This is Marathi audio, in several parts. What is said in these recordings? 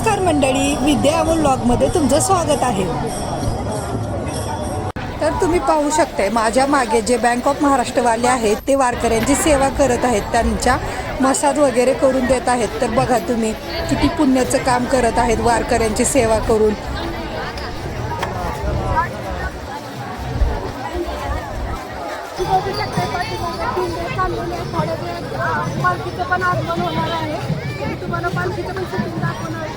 नमस्कार मंडळी विद्या अमोल ब्लॉगमध्ये तुमचं स्वागत आहे. तर तुम्ही पाहू शकताय माझ्या मागे जे बँक ऑफ महाराष्ट्रवाले आहेत ते वारकऱ्यांची सेवा करत आहेत त्यांच्या मसाज वगैरे करून देत आहेत. तर बघा तुम्ही किती पुण्याचं काम करत आहेत वारकऱ्यांची सेवा करून. पण आगमन होणार आहे तुम्हाला पालखीचं पण शूटिंग दाखवणार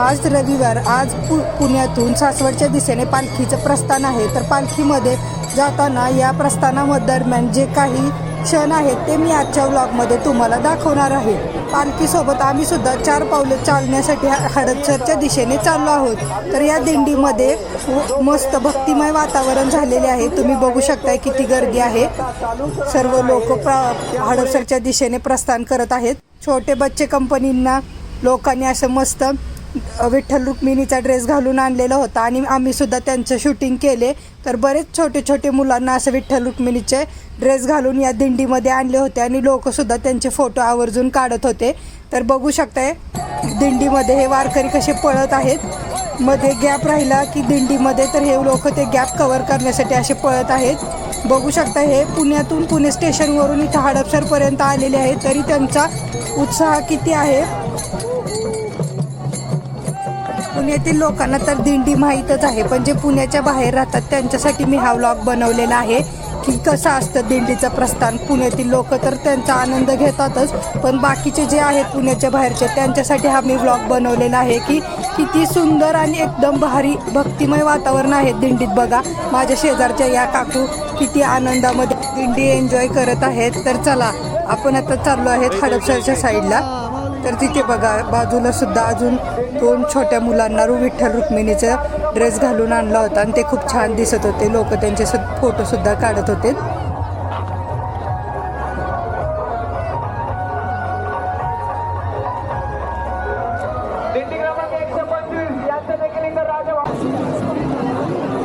आज रविवार आज पु पुण्यातून सासवडच्या दिशेने पालखीचं प्रस्थान आहे. तर पालखीमध्ये जाताना या प्रस्थानादरम्यान जे काही क्षण आहेत ते मी आजच्या व्लॉगमध्ये तुम्हाला दाखवणार आहे. पालखीसोबत आम्ही सुद्धा चार पावलं चालण्यासाठी ह- हडपसरच्या दिशेने चाललो आहोत. तर या दिंडीमध्ये मस्त भक्तिमय वातावरण झालेले आहे. तुम्ही बघू शकताय किती गर्दी आहे. सर्व लोक प्र हडपसरच्या दिशेने प्रस्थान करत आहेत. छोटे बच्चे कंपनींना लोकांनी असं मस्त विठ्ठल रुक्मिणीचा ड्रेस घालून आणलेला होता आणि आम्ही सुद्धा त्यांचं शूटिंग केले. तर बरेच छोटे छोटे मुलांना असं विठ्ठल रुक्मिणीचे ड्रेस घालून या दिंडीमध्ये आणले होते आणि लोकसुद्धा त्यांचे फोटो आवर्जून काढत होते. तर बघू शकताय दिंडीमध्ये हे वारकरी कसे पळत आहेत. मध्ये गॅप राहिला की दिंडीमध्ये तर हे लोक ते गॅप कवर करण्यासाठी असे पळत आहेत. बघू शकता हे पुण्यातून पुणे स्टेशनवरून इथं हडपसरपर्यंत आलेले आहेत. तरी त्यांचा उत्साह किती आहे? पुण्यातील लोकांना तर दिंडी माहीतच आहे पण जे पुण्याच्या बाहेर राहतात त्यांच्यासाठी मी हा व्लॉग बनवलेला आहे की कसं असतं दिंडीचं प्रस्थान. पुण्यातील लोक तर त्यांचा आनंद घेतातच पण बाकीचे जे आहेत पुण्याच्या बाहेरचे त्यांच्यासाठी हा मी व्लॉग बनवलेला आहे की किती सुंदर आणि एकदम भारी भक्तिमय वातावरण आहे दिंडीत बघा. माझ्या शेजारच्या या काकू किती आनंदामध्ये दिंडी एन्जॉय करत आहेत. तर चला आपण आता चाललो आहेत हडपसरच्या साईडला तर तिथे बघा बाजूला सुद्धा अजून दोन छोट्या मुलांना रु विठ्ठल रुक्मिणीचा ड्रेस घालून आणला होता आणि ते खूप छान दिसत होते. लोक त्यांचे फोटो सुद्धा काढत होते.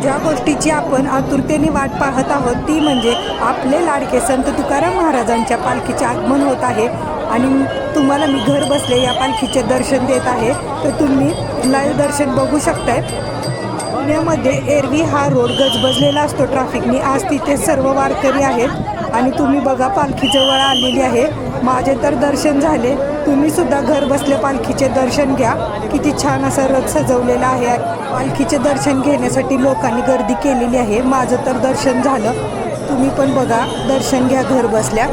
ज्या गोष्टीची आपण आतुरतेने वाट पाहत आहोत ती म्हणजे आपले लाडके संत तुकाराम महाराजांच्या पालखीचे आगमन होत आहे. आणि तुम्हाला मी घर बसले या पालखीचे दर्शन देत आहे. तर तुम्ही लाईव्ह दर्शन बघू शकताय. पुण्यामध्ये एरवी हा रोड गजबजलेला असतो ट्रॅफिकनी. आज तिथे सर्व वारकरी आहेत आणि तुम्ही बघा पालखी जवळ आलेली आहे. माझे तर दर्शन झाले. तुम्ही सुद्धा घर बसल्या पालखीचे दर्शन घ्या. किती छान असा रथ सजवलेला आहे. पालखीचे दर्शन घेण्यासाठी लोकांनी गर्दी केलेली आहे. माझं तर दर्शन झालं. तुम्ही पण बघा दर्शन घ्या घर बसल्या.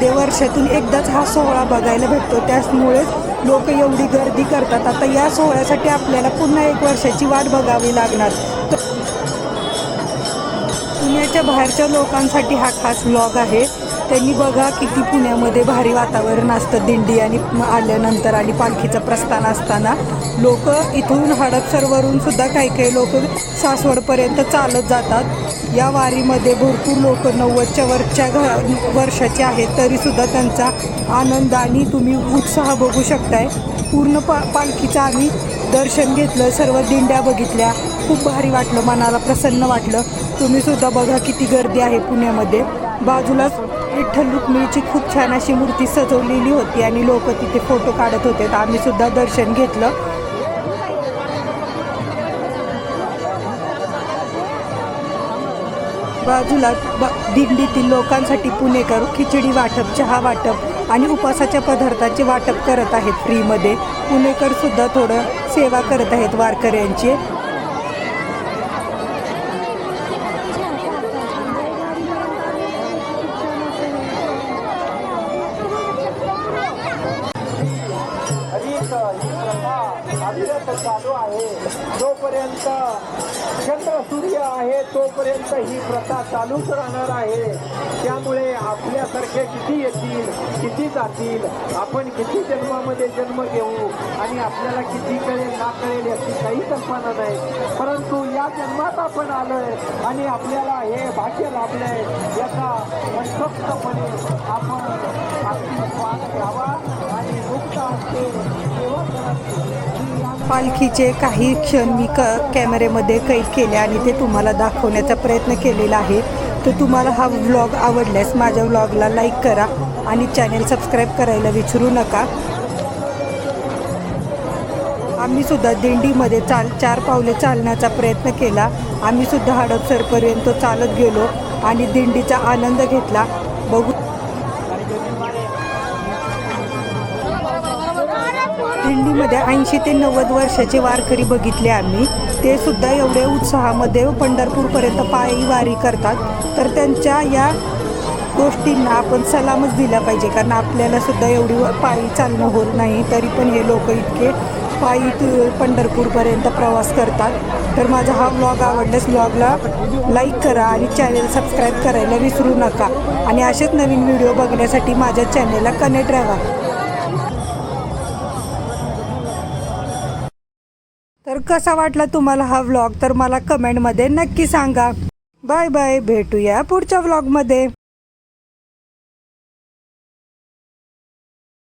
मध्ये वर्षातून एकदाच हा सोहळा बघायला भेटतो. त्याचमुळेच लोक एवढी गर्दी करतात. आता या सोहळ्यासाठी आपल्याला पुन्हा एक वर्षाची वाट बघावी लागणार. तर पुण्याच्या बाहेरच्या लोकांसाठी हा खास ब्लॉग आहे. त्यांनी बघा किती पुण्यामध्ये भारी वातावरण असतं. दिंडी आणि आल्यानंतर आणि पालखीचं प्रस्थान असताना लोक इथून हडपसरवरून सुद्धा काही काही लोक सासवडपर्यंत चालत जातात. या वारीमध्ये भरपूर लोक नव्वदच्या वरच्या घ वर्षाचे आहेत तरीसुद्धा त्यांचा आनंद आणि तुम्ही उत्साह बघू शकताय. पूर्ण पा पालखीचं आम्ही दर्शन घेतलं सर्व दिंड्या बघितल्या. खूप भारी वाटलं मनाला प्रसन्न वाटलं. तुम्ही सुद्धा बघा किती गर्दी आहे पुण्यामध्ये. बाजूलाच विठ्ठल रुक्मिणीची खूप छान अशी मूर्ती सजवलेली होती आणि लोक तिथे फोटो काढत होते. तर आम्ही सुद्धा दर्शन घेतलं. बाजूला ब दिंडीतील लोकांसाठी पुणेकर खिचडी वाटप चहा वाटप आणि उपासाच्या पदार्थाचे वाटप करत आहेत फ्रीमध्ये. पुणेकर सुद्धा थोडं सेवा करत आहेत वारकऱ्यांची. सूर्य आहे तोपर्यंत ही प्रथा चालूच राहणार आहे. त्यामुळे आपल्यासारखे किती येतील किती जातील आपण किती जन्मामध्ये जन्म घेऊ आणि आपल्याला किती कळेल ना कळेल याची काही कल्पना नाही. परंतु या जन्मात आपण आलोय आणि आपल्याला हे भाग्य लाभलंय याचा मनसोक्तपणे आपण आपली स्वाद घ्यावा आणि मुक्त असते पालखीचे काही क्षण मी क कॅमेऱ्यामध्ये कैद केले आणि ते तुम्हाला दाखवण्याचा प्रयत्न केलेला आहे. तर तुम्हाला हा व्लॉग आवडल्यास माझ्या व्लॉगला लाईक करा आणि चॅनल सबस्क्राईब करायला विसरू नका. आम्हीसुद्धा दिंडीमध्ये चाल चार पावले चालण्याचा प्रयत्न केला. आम्हीसुद्धा हडपसरपर्यंत चालत गेलो आणि दिंडीचा आनंद घेतला. बघू दिंडीमध्ये ऐंशी ते नव्वद वर्षाचे वारकरी बघितले आम्ही. ते सुद्धा एवढे उत्साहामध्ये पंढरपूरपर्यंत पायी वारी करतात. तर त्यांच्या या गोष्टींना आपण सलामच दिला पाहिजे. कारण आपल्याला सुद्धा एवढी व- पायी चालणं होत नाही तरी पण हे लोक इतके पायी तु- पंढरपूरपर्यंत प्रवास करतात. तर माझा हा ब्लॉग आवडल्यास व्लॉगला लाईक करा आणि चॅनेल सबस्क्राईब करायला विसरू नका. आणि असेच नवीन व्हिडिओ बघण्यासाठी माझ्या चॅनेलला कनेक्ट राहा. तर कसा वाटला तुम्हाला हा व्लॉग तर मला कमेंटमध्ये नक्की सांगा. बाय बाय भेटूया पुढच्या व्लॉगमध्ये